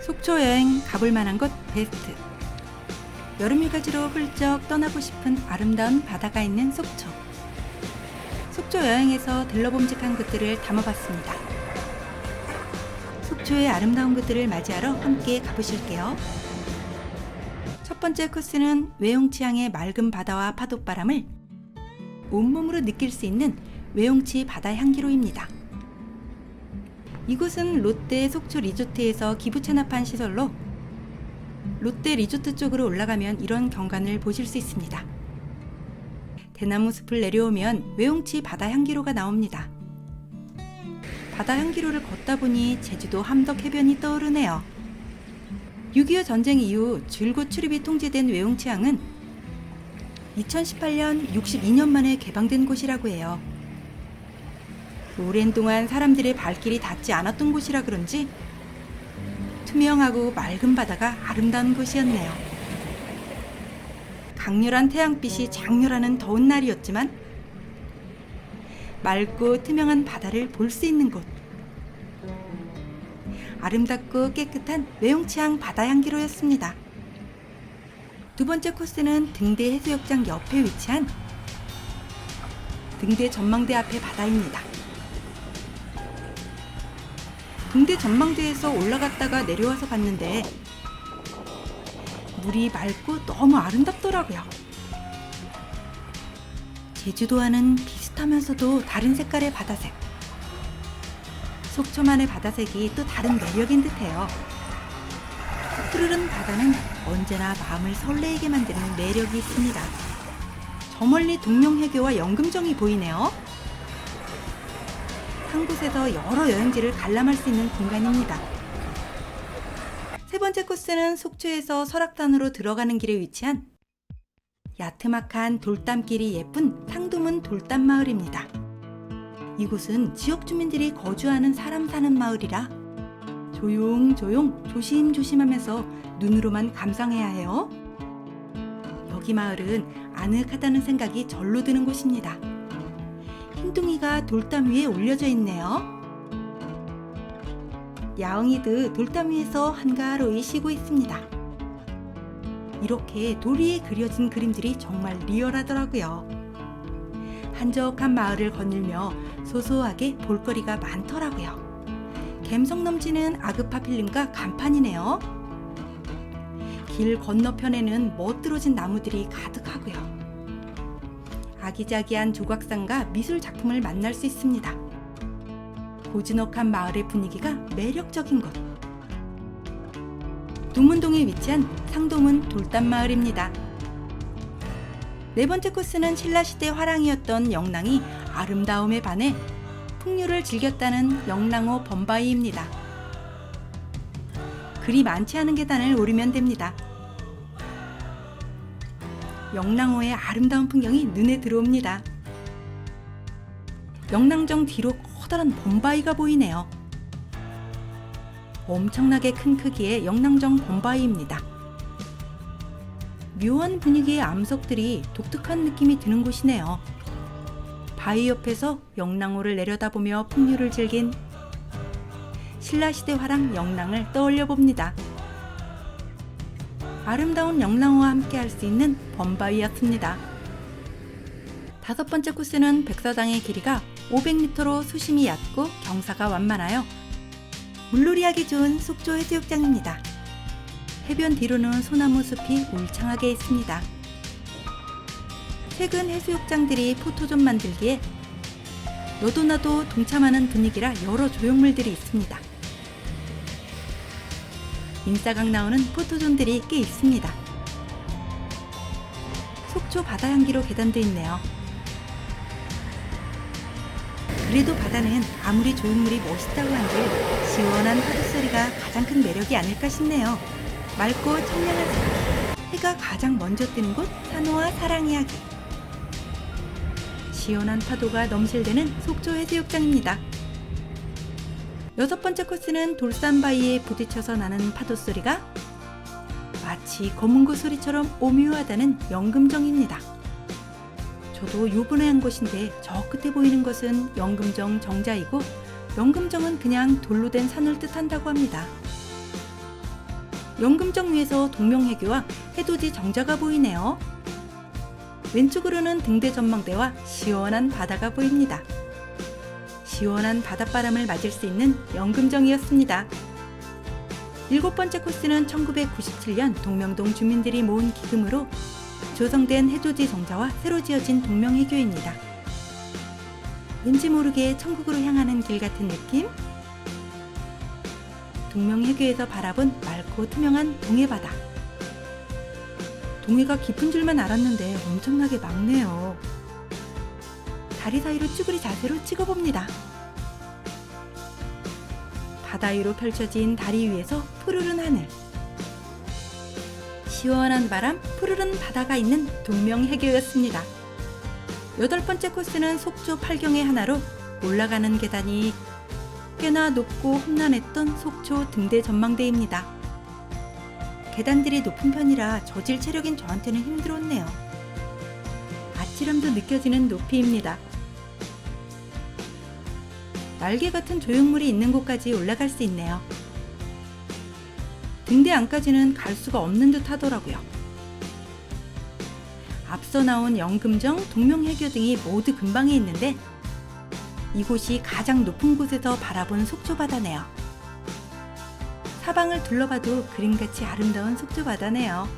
속초 여행 가볼 만한 곳 베스트. 여름휴가지로 훌쩍 떠나고 싶은 아름다운 바다가 있는 속초. 속초 여행에서 들러봄직한 곳들을 담아봤습니다. 속초의 아름다운 곳들을 맞이하러 함께 가보실게요. 첫 번째 코스는 외용치항의 맑은 바다와 파도바람을 온몸으로 느낄 수 있는 외용치 바다 향기로입니다. 이곳은 롯데 속초 리조트에서 기부 체납한 시설로 롯데 리조트 쪽으로 올라가면 이런 경관을 보실 수 있습니다. 대나무 숲을 내려오면 외용치 바다 향기로가 나옵니다. 바다 향기로를 걷다 보니 제주도 함덕 해변이 떠오르네요. 6.25 전쟁 이후 줄곧 출입이 통제된 외용치항은 2018년 62년 만에 개방된 곳이라고 해요. 오랜 동안 사람들의 발길이 닿지 않았던 곳이라 그런지 투명하고 맑은 바다가 아름다운 곳이었네요. 강렬한 태양빛이 장렬하는 더운 날이었지만 맑고 투명한 바다를 볼 수 있는 곳. 아름답고 깨끗한 외용치항 바다 향기로였습니다. 두 번째 코스는 등대 해수욕장 옆에 위치한 등대 전망대 앞의 바다입니다. 등대 전망대에서 올라갔다가 내려와서 봤는데 물이 맑고 너무 아름답더라고요. 제주도와는 비슷하면서도 다른 색깔의 바다색. 속초만의 바다색이 또 다른 매력인 듯해요. 푸르른 바다는 언제나 마음을 설레게 만드는 매력이 있습니다. 저 멀리 동명해교와 연금정이 보이네요. 한 곳에서 여러 여행지를 관람할 수 있는 공간입니다. 세 번째 코스는 속초에서 설악산으로 들어가는 길에 위치한 야트막한 돌담길이 예쁜 상도문 돌담마을입니다. 이곳은 지역 주민들이 거주하는 사람 사는 마을이라 조용조용 조심조심하면서 눈으로만 감상해야 해요. 여기 마을은 아늑하다는 생각이 절로 드는 곳입니다. 흰둥이가 돌담 위에 올려져 있네요. 야옹이도 돌담 위에서 한가로이 쉬고 있습니다. 이렇게 돌 위에 그려진 그림들이 정말 리얼하더라고요. 한적한 마을을 거닐며 소소하게 볼거리가 많더라고요. 감성 넘치는 아그파 필름과 간판이네요. 길 건너편에는 멋들어진 나무들이 가득하고요. 아기자기한 조각상과 미술 작품을 만날 수 있습니다. 고즈넉한 마을의 분위기가 매력적인 곳. 두문동에 위치한 상동은 돌담마을입니다. 네 번째 코스는 신라시대 화랑이었던 영랑이 아름다움에 반해 풍류를 즐겼다는 영랑호 범바위입니다. 그리 많지 않은 계단을 오르면 됩니다. 영랑호의 아름다운 풍경이 눈에 들어옵니다. 영랑정 뒤로 커다란 범바위가 보이네요. 엄청나게 큰 크기의 영랑정 범바위입니다. 묘한 분위기의 암석들이 독특한 느낌이 드는 곳이네요. 바위 옆에서 영랑호를 내려다보며 풍류를 즐긴 신라시대 화랑 영랑을 떠올려 봅니다. 아름다운 영랑호와 함께 할 수 있는 범바위였습니다. 다섯 번째 코스는 백사장의 길이가 500m로 수심이 얕고 경사가 완만하여 물놀이하기 좋은 속초 해수욕장입니다. 해변 뒤로는 소나무 숲이 울창하게 있습니다. 최근 해수욕장들이 포토존 만들기에 너도 나도 동참하는 분위기라 여러 조형물들이 있습니다. 인싸강 나오는 포토존들이 꽤 있습니다. 속초 바다 향기로 계단도 있네요. 그래도 바다는 아무리 조형물이 멋있다고 한들 시원한 파도 소리가 가장 큰 매력이 아닐까 싶네요. 맑고 청량한 산, 해가 가장 먼저 뜨는 곳 산호와 사랑 이야기. 시원한 파도가 넘실대는 속초 해수욕장입니다. 여섯 번째 코스는 돌산바위에 부딪혀서 나는 파도 소리가 마치 검은고 소리처럼 오묘하다는 영금정입니다. 저도 요번에 한 곳인데 저 끝에 보이는 것은 영금정 정자이고 영금정은 그냥 돌로 된 산을 뜻한다고 합니다. 연금정 위에서 동명해교와 해돋이 정자가 보이네요. 왼쪽으로는 등대 전망대와 시원한 바다가 보입니다. 시원한 바닷바람을 맞을 수 있는 연금정이었습니다. 일곱 번째 코스는 1997년 동명동 주민들이 모은 기금으로 조성된 해돋이 정자와 새로 지어진 동명해교입니다. 왠지 모르게 천국으로 향하는 길 같은 느낌? 동명해교에서 바라본 맑고 투명한 동해바다. 동해가 깊은 줄만 알았는데 엄청나게 막네요. 다리 사이로 쭈그리 자세로 찍어봅니다. 바다 위로 펼쳐진 다리 위에서 푸르른 하늘. 시원한 바람, 푸르른 바다가 있는 동명해교였습니다. 여덟 번째 코스는 속초 팔경의 하나로 올라가는 계단이 꽤나 높고 험난했던 속초 등대 전망대입니다. 계단들이 높은 편이라 저질 체력인 저한테는 힘들었네요. 아찔함도 느껴지는 높이입니다. 날개 같은 조형물이 있는 곳까지 올라갈 수 있네요. 등대 안까지는 갈 수가 없는 듯 하더라고요. 앞서 나온 영금정, 동명해교 등이 모두 근방에 있는데 이곳이 가장 높은 곳에서 바라본 속초바다네요. 사방을 둘러봐도 그림같이 아름다운 속초바다네요.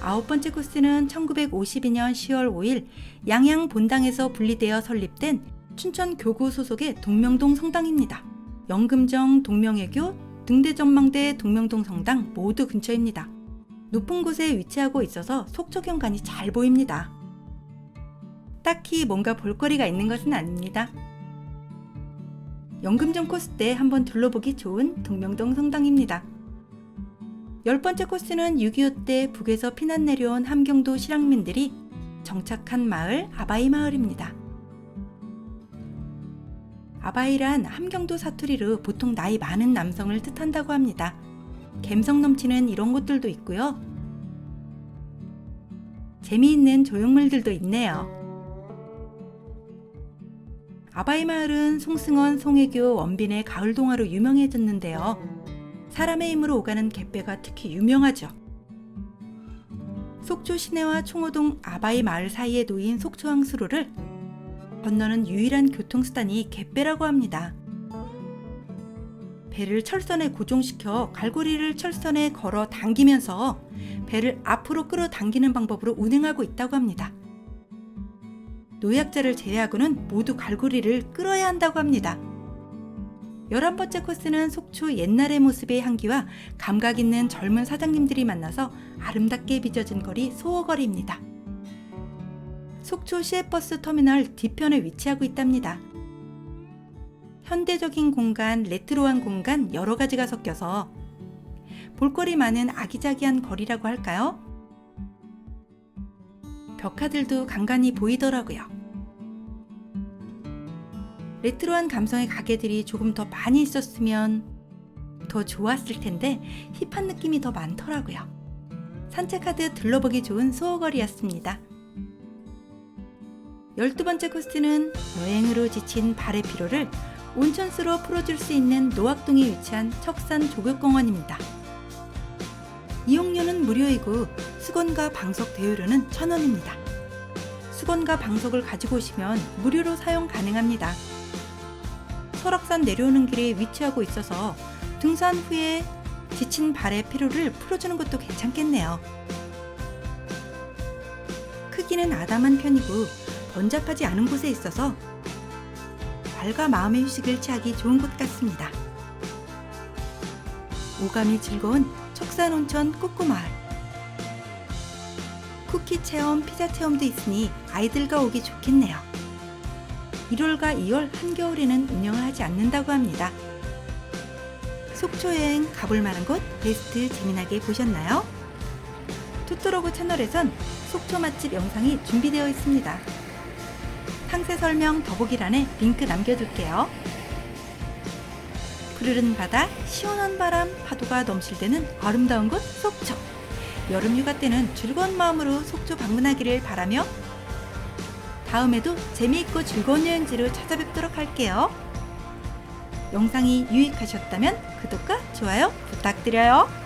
아홉 번째 코스는 1952년 10월 5일 양양 본당에서 분리되어 설립된 춘천 교구 소속의 동명동 성당입니다. 영금정, 동명해교, 등대전망대, 동명동 성당 모두 근처입니다. 높은 곳에 위치하고 있어서 속초경관이 잘 보입니다. 딱히 뭔가 볼거리가 있는 것은 아닙니다. 연금정 코스 때 한번 둘러보기 좋은 동명동 성당입니다. 열 번째 코스는 6.25 때 북에서 피난 내려온 함경도 실향민들이 정착한 마을 아바이 마을입니다. 아바이란 함경도 사투리로 보통 나이 많은 남성을 뜻한다고 합니다. 감성 넘치는 이런 곳들도 있고요. 재미있는 조형물들도 있네요. 아바이 마을은 송승헌, 송혜교, 원빈의 가을 동화로 유명해졌는데요. 사람의 힘으로 오가는 갯배가 특히 유명하죠. 속초 시내와 총호동 아바이 마을 사이에 놓인 속초항 수로를 건너는 유일한 교통수단이 갯배라고 합니다. 배를 철선에 고정시켜 갈고리를 철선에 걸어 당기면서 배를 앞으로 끌어 당기는 방법으로 운행하고 있다고 합니다. 노약자를 제외하고는 모두 갈고리를 끌어야 한다고 합니다. 11번째 코스는 속초 옛날의 모습의 향기와 감각 있는 젊은 사장님들이 만나서 아름답게 빚어진 거리 소호거리입니다. 속초 시외버스 터미널 뒤편에 위치하고 있답니다. 현대적인 공간, 레트로한 공간 여러 가지가 섞여서 볼거리 많은 아기자기한 거리라고 할까요? 벽화들도 간간히 보이더라고요. 레트로한 감성의 가게들이 조금 더 많이 있었으면 더 좋았을 텐데 힙한 느낌이 더 많더라고요. 산책하듯 둘러보기 좋은 수호거리였습니다. 열두 번째 코스는 여행으로 지친 발의 피로를 온천수로 풀어줄 수 있는 노악동에 위치한 척산 조격공원입니다. 이용료는 무료이고 수건과 방석 대여료는 천원입니다. 수건과 방석을 가지고 오시면 무료로 사용 가능합니다. 설악산 내려오는 길에 위치하고 있어서 등산 후에 지친 발의 피로를 풀어주는 것도 괜찮겠네요. 크기는 아담한 편이고 번잡하지 않은 곳에 있어서 발과 마음의 휴식을 취하기 좋은 곳 같습니다. 오감이 즐거운 척산 온천 꾸꾸마을. 쿠키 체험, 피자 체험도 있으니 아이들과 오기 좋겠네요. 1월과 2월 한겨울에는 운영을 하지 않는다고 합니다. 속초 여행 가볼 만한 곳 베스트 재미나게 보셨나요? 토토로그 채널에선 속초 맛집 영상이 준비되어 있습니다. 상세 설명 더보기란에 링크 남겨둘게요. 푸르른 바다, 시원한 바람, 파도가 넘실대는 아름다운 곳 속초. 여름 휴가 때는 즐거운 마음으로 속초 방문하기를 바라며 다음에도 재미있고 즐거운 여행지로 찾아뵙도록 할게요. 영상이 유익하셨다면 구독과 좋아요 부탁드려요.